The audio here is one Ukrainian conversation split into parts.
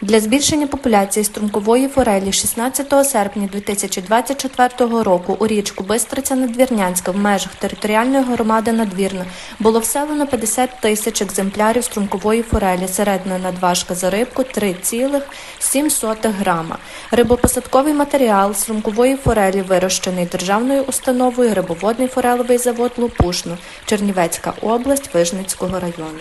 Для збільшення популяції струмкової форелі 16 серпня 2024 року у річку Бистриця Надвірнянська в межах територіальної громади Надвірна було вселено 50 тисяч екземплярів струмкової форелі. Середня надважка за рибку 3,7 грама. Рибопосадковий матеріал струмкової форелі вирощений державною установою Рибоводний форелевий завод Лопушно, Чернівецька область Вижницького району.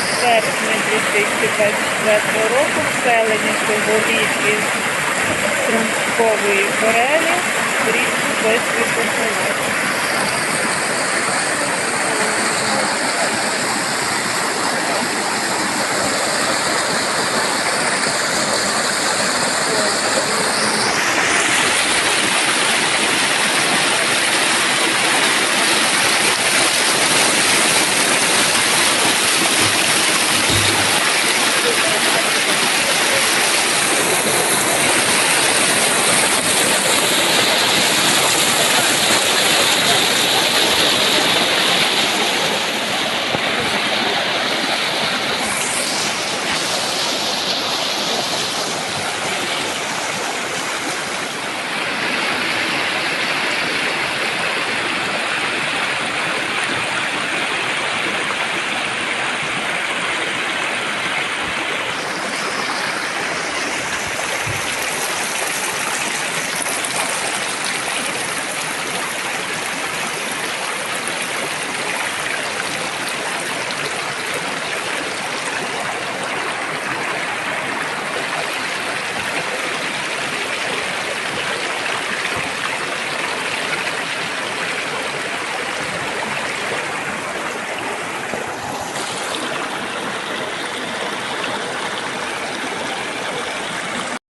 Серпня 2024 року вселення цьогоріч із струмкової форелі в річку Село.